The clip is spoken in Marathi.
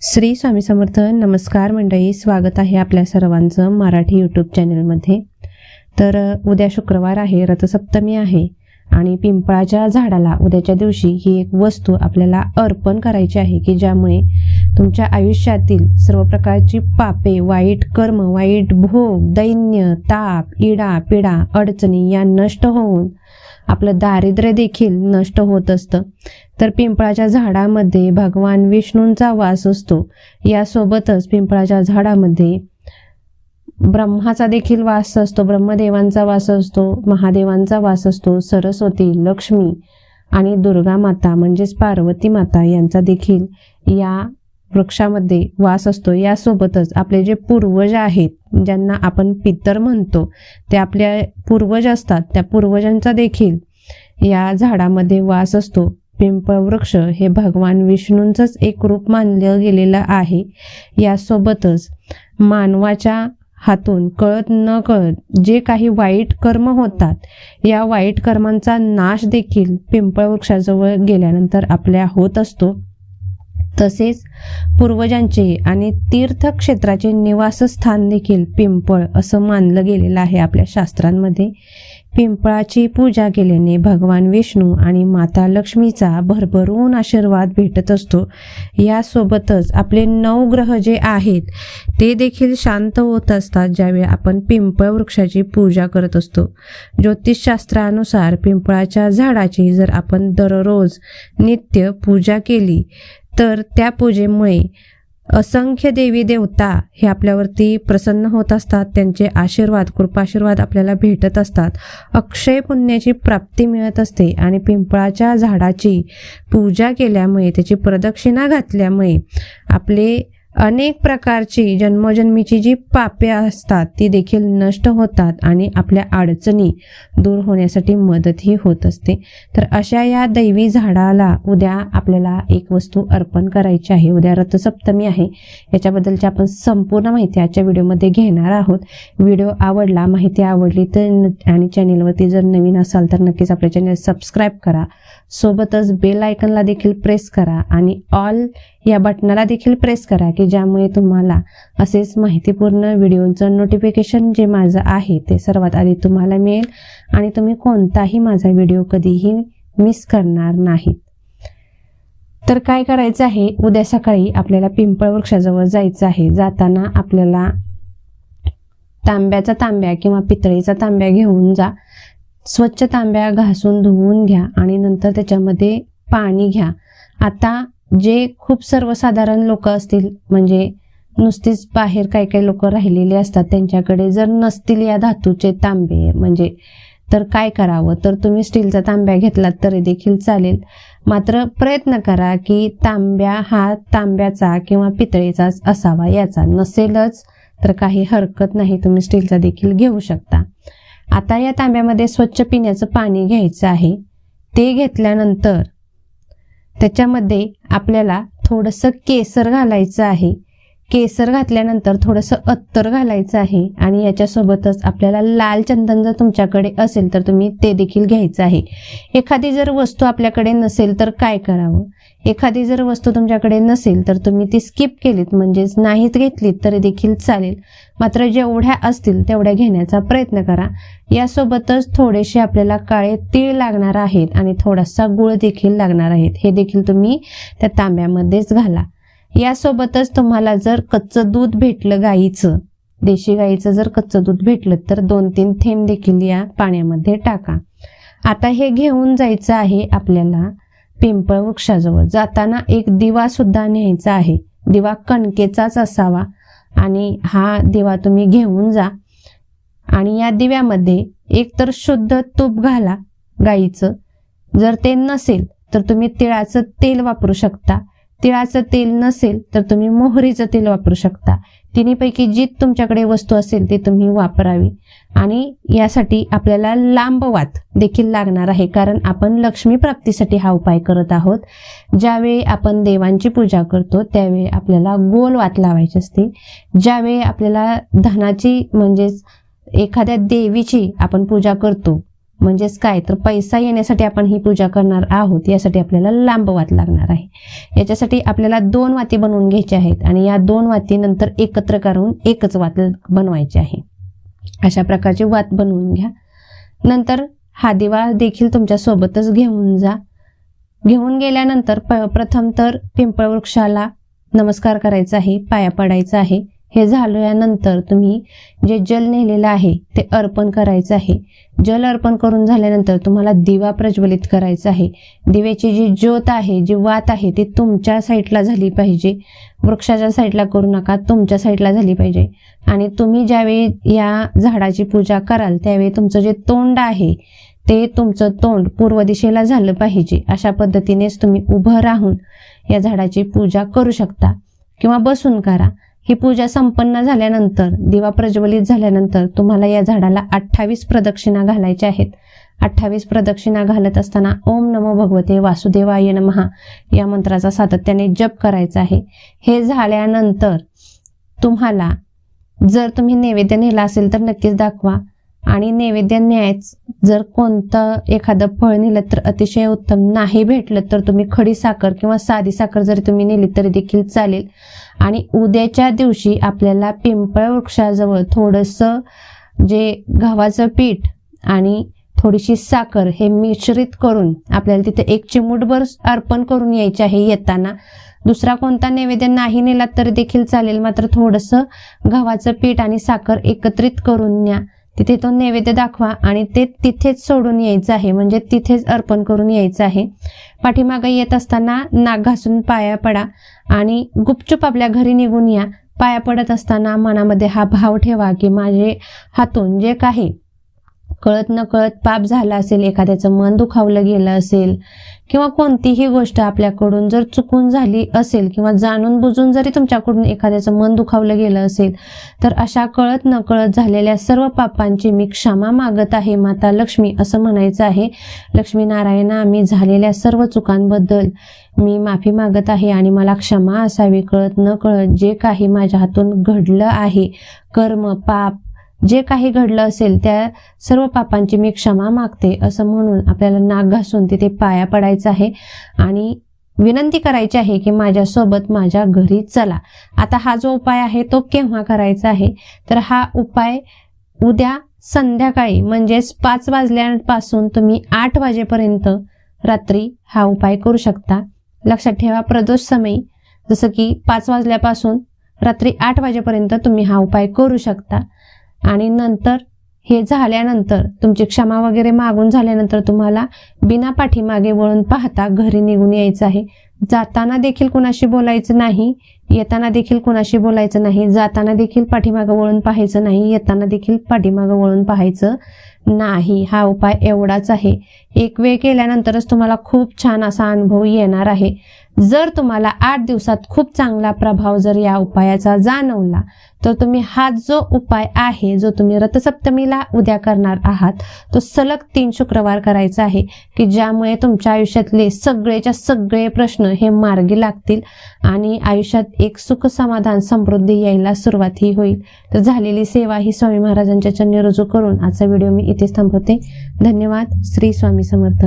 श्री स्वामी समर्थ नमस्कार मंडळी स्वागत आहे आपल्या सर्वांचं मराठी यूट्यूब चॅनलमध्ये तर उद्या शुक्रवार आहे रथसप्तमी आहे आणि पिंपळाच्या झाडाला उद्याच्या दिवशी ही एक वस्तू आपल्याला अर्पण करायची आहे की ज्यामुळे तुमच्या आयुष्यातील सर्व प्रकारची पापे वाईट कर्म वाईट भोग दैन्य ताप इडा पिडा अडचणी या नष्ट होऊन आपलं दारिद्र्य देखील नष्ट होत असतं. तर पिंपळाच्या झाडामध्ये भगवान विष्णूंचा वास असतो. यासोबतच पिंपळाच्या झाडामध्ये ब्रह्माचा देखील वास असतो ब्रह्मदेवांचा वास असतो महादेवांचा वास असतो सरस्वती लक्ष्मी आणि दुर्गा माता म्हणजेच पार्वती माता यांचा देखील या वृक्षामध्ये वास असतो. यासोबतच आपले जे पूर्वज आहेत ज्यांना आपण पितर म्हणतो ते आपल्या पूर्वज असतात. त्या पूर्वजांचा देखील या झाडामध्ये वास असतो. पिंपळ वृक्ष हे भगवान विष्णूंचंच एक रूप मानलं गेलेलं आहे. यासोबतच मानवाच्या हातून कळत न कळत जे काही वाईट कर्म होतात या वाईट कर्मांचा नाश देखील पिंपळ वृक्षाजवळ गेल्यानंतर आपल्या होत असतो. तसेच पूर्वजांचे आणि तीर्थक्षेत्राचे निवासस्थान देखील पिंपळ असं मानलं गेलेलं आहे आपल्या शास्त्रांमध्ये. पिंपळाची पूजा केल्याने भगवान विष्णू आणि माता लक्ष्मीचा भरभरून आशीर्वाद भेटत असतो. यासोबतच आपले नऊ ग्रह जे आहेत ते देखील शांत होत असतात ज्यावेळी आपण पिंपळ वृक्षाची पूजा करत असतो. ज्योतिषशास्त्रानुसार पिंपळाच्या झाडाची जर आपण दररोज नित्य पूजा केली तर त्या पूजेमुळे असंख्य देवी देवता हे आपल्यावरती प्रसन्न होत असतात. त्यांचे आशीर्वाद कृपाशीर्वाद आपल्याला भेटत असतात. अक्षय पुण्याची प्राप्ती मिळत असते आणि पिंपळाच्या झाडाची पूजा केल्यामुळे त्याची प्रदक्षिणा घातल्यामुळे आपले अनेक प्रकारची जन्मोजन्मीची जी पापे असतात ती देखील नष्ट होतात आणि आपल्या अडचणी दूर होण्यासाठी मदतही होत असते. तर अशा या दैवी झाडाला उद्या आपल्याला एक वस्तू अर्पण करायची आहे. उद्या रथसप्तमी आहे. याच्याबद्दलची आपण संपूर्ण माहिती आजच्या व्हिडिओमध्ये घेणार आहोत. व्हिडिओ आवडला माहिती आवडली तर न- आणि चॅनेलवरती जर नवीन असाल तर नक्कीच आपल्या चॅनल सबस्क्राईब करा. सोबतच बेल आयकनला देखील प्रेस करा आणि ऑल या बटनाला देखील प्रेस करा की ज्यामुळे तुम्हाला असेच माहितीपूर्ण व्हिडिओचं नोटिफिकेशन जे माझं आहे ते सर्वात आधी तुम्हाला मिळेल आणि तुम्ही कोणताही माझा व्हिडिओ कधीही मिस करणार नाहीत. तर काय करायचं आहे? उद्या सकाळी आपल्याला पिंपळ वृक्षाजवळ जायचं आहे. जाताना आपल्याला तांब्याचा तांब्या किंवा पितळीचा तांब्या घेऊन जा. स्वच्छ तांब्या घासून धुवून घ्या आणि नंतर त्याच्यामध्ये पाणी घ्या. आता जे खूप सर्वसाधारण लोक असतील म्हणजे नुसतीच बाहेर काही काही लोक राहिलेले असतात त्यांच्याकडे जर नसतील या धातूचे तांबे म्हणजे तर काय करावं? तर तुम्ही स्टीलचा तांब्या घेतलात तरी देखील चालेल. मात्र प्रयत्न करा की तांब्या हा तांब्याचा किंवा पितळेचाच असावा याचा नसेलच तर काही हरकत नाही तुम्ही स्टीलचा देखील घेऊ शकता. आता या तांब्यामध्ये स्वच्छ पिण्याचं पाणी घ्यायचं आहे. ते घेतल्यानंतर त्याच्यामध्ये आपल्याला थोडंसं केसर घालायचं आहे. केसर घातल्यानंतर थोडंसं अत्तर घालायचं आहे आणि याच्यासोबतच आपल्याला लाल चंदन जर तुमच्याकडे असेल तर तुम्ही ते देखील घ्यायचं आहे. एखादी जर वस्तू आपल्याकडे नसेल तर काय करावं? एखादी जर वस्तू तुमच्याकडे नसेल तर तुम्ही ती स्किप केलीत म्हणजेच नाहीत घेतलीत तरी देखील चालेल. मात्र जेवढ्या असतील तेवढ्या घेण्याचा प्रयत्न करा. यासोबतच थोडेसे आपल्याला काळे तीळ लागणार आहेत आणि थोडासा गुळ देखील लागणार आहेत. हे देखील तुम्ही त्या तांब्यामध्येच घाला. यासोबतच तुम्हाला जर कच्चं दूध भेटलं गाईचं देशी गाईचं जर कच्चं दूध भेटलं तर दोन तीन थेंब देखील या पाण्यामध्ये टाका. आता हे घेऊन जायचं आहे आपल्याला पिंपळ वृक्षाजवळ. जाताना एक दिवा सुद्धा न्यायचा आहे. दिवा कणकेचाच असावा आणि हा दिवा तुम्ही घेऊन जा. आणि या दिव्यामध्ये एक तर शुद्ध तूप घाला गाईचं. जर ते नसेल तर तुम्ही तिळाचं तेल वापरू शकता. तिळाचं तेल नसेल तर तुम्ही मोहरीचं तेल वापरू शकता. तिन्हीपैकी जी तुमच्याकडे वस्तू असेल ती तुम्ही वापरावी. आणि यासाठी आपल्याला लांब वात देखील लागणार आहे कारण आपण लक्ष्मी प्राप्तीसाठी हा उपाय करत आहोत. ज्यावेळी आपण देवांची पूजा करतो त्यावेळी आपल्याला गोल वात लावायची असते. ज्यावेळी आपल्याला धनाची म्हणजेच एखाद्या देवीची आपण पूजा करतो म्हणजेच काय तर पैसा येण्यासाठी आपण ही पूजा करणार आहोत यासाठी आपल्याला लांब वात लागणार आहे. याच्यासाठी आपल्याला दोन वाती बनवून घ्यायच्या आहेत आणि या दोन वाती नंतर एकत्र करून एकच वात बनवायची आहे. अशा प्रकारची वात बनवून घ्या. नंतर हा दिवा देखील तुमच्या सोबतच घेऊन जा. घेऊन गेल्यानंतर प प्रथम तर पिंपळ वृक्षाला नमस्कार करायचा आहे पाया पडायचा आहे. हे झाल्यानंतर तुम्ही जे जल नेलेलं आहे ते अर्पण करायचं आहे. जल अर्पण करून झाल्यानंतर तुम्हाला दिवा प्रज्वलित करायचा आहे. दिव्याची जी ज्योत आहे जी वात आहे ती तुमच्या साईडला झाली पाहिजे. वृक्षाच्या साईडला करू नका तुमच्या साईडला झाली पाहिजे. आणि तुम्ही ज्यावेळी या झाडाची पूजा कराल त्यावेळी तुमचं जे तोंड आहे ते तुमचं तोंड पूर्व दिशेला झालं पाहिजे. अशा पद्धतीनेच तुम्ही उभं राहून या झाडाची पूजा करू शकता. किंवा बसून करा. ही पूजा संपन्न झाल्यानंतर दिवा प्रज्वलित झाल्यानंतर तुम्हाला या झाडाला अठ्ठावीस प्रदक्षिणा घालायच्या आहेत. अठ्ठावीस प्रदक्षिणा घालत असताना ओम नमो भगवते वासुदेवाय नमहा या मंत्राचा सातत्याने जप करायचा आहे. हे झाल्यानंतर तुम्हाला जर तुम्ही नैवेद्य नेला असेल तर नक्कीच दाखवा. आणि नैवेद्य न्यायच. जर कोणतं एखादं फळ नेलं तर अतिशय उत्तम. नाही भेटलं तर तुम्ही खडी साखर किंवा साधी साखर जरी तुम्ही नेली तरी देखील चालेल. आणि उद्याच्या दिवशी आपल्याला पिंपळ वृक्षाजवळ थोडंसं जे गव्हाचं पीठ आणि थोडीशी साखर हे मिश्रित करून आपल्याला तिथे एक चिमूटभर अर्पण करून यायचे आहे येताना. दुसरा कोणता नैवेद्य नाही नेला तरी देखील चालेल. मात्र थोडंसं गव्हाचं पीठ आणि साखर एकत्रित करून न्या. तिथे तो नैवेद्य दाखवा आणि ते तिथेच सोडून यायचं आहे. म्हणजे तिथेच अर्पण करून यायचं आहे. पाठीमागे येत असताना नाक घासून पाया पडा आणि गुपचूप आपल्या घरी निघून या. पाया पडत असताना मनामध्ये हा भाव ठेवा की माझे हातून जे काही कळत न कळत पाप झाला असेल एखाद्याचं मन दुखावलं गेलं असेल किंवा कोणतीही गोष्ट आपल्याकडून जर चुकून झाली असेल किंवा जाणून बुजून जरी तुमच्याकडून एखाद्याचं मन दुखावलं गेलं असेल तर अशा कळत न कळत झालेल्या सर्व पापांची मी क्षमा मागत आहे माता लक्ष्मी असं म्हणायचं आहे. लक्ष्मीनारायणा मी झालेल्या सर्व चुकांबद्दल मी माफी मागत आहे आणि मला क्षमा असावी. कळत न कळत जे काही माझ्या हातून घडलं आहे कर्म पाप जे काही घडलं असेल त्या सर्व पापांची मी क्षमा मागते असं म्हणून आपल्याला नाक घासून तिथे पाया पडायचं आहे. आणि विनंती करायची आहे की माझ्यासोबत माझ्या घरी चला. आता हा जो उपाय आहे तो केव्हा करायचा आहे? तर हा उपाय उद्या संध्याकाळी म्हणजेच पाच वाजल्यापासून तुम्ही आठ वाजेपर्यंत रात्री हा उपाय करू शकता. लक्षात ठेवा प्रदोष समय. जसं की पाच वाजल्यापासून रात्री आठ वाजेपर्यंत तुम्ही हा उपाय करू शकता. आणि नंतर हे झाल्यानंतर तुमची क्षमा वगैरे मागून झाल्यानंतर तुम्हाला बिना पाठीमागे वळून पाहता घरी निघून यायचं आहे. जाताना देखील कुणाशी बोलायचं नाही येताना देखील कुणाशी बोलायचं नाही जाताना देखील पाठीमागं वळून पाहायचं नाही येताना देखील पाठीमागं वळून पाहायचं नाही. हा उपाय एवढाच आहे. एक वेळ केल्यानंतरच तुम्हाला खूप छान असा अनुभव येणार आहे. जर तुम्हाला आठ दिवसात खूप चांगला प्रभाव जर या उपायाचा जाणवला तर तुम्ही हा जो उपाय आहे जो तुम्ही रथसप्तमीला उद्या करणार आहात तो सलग तीन शुक्रवार करायचा आहे की ज्यामुळे तुमच्या आयुष्यातले सगळेच्या सगळे प्रश्न हे मार्गी लागतील आणि आयुष्यात एक सुख समाधान समृद्धी यायला सुरुवात ही होईल. तर झालेली सेवा ही स्वामी महाराजांच्या चरणी रुजू करून आजचा व्हिडिओ मी इथेच थांबवते. धन्यवाद. श्री स्वामी समर्थ.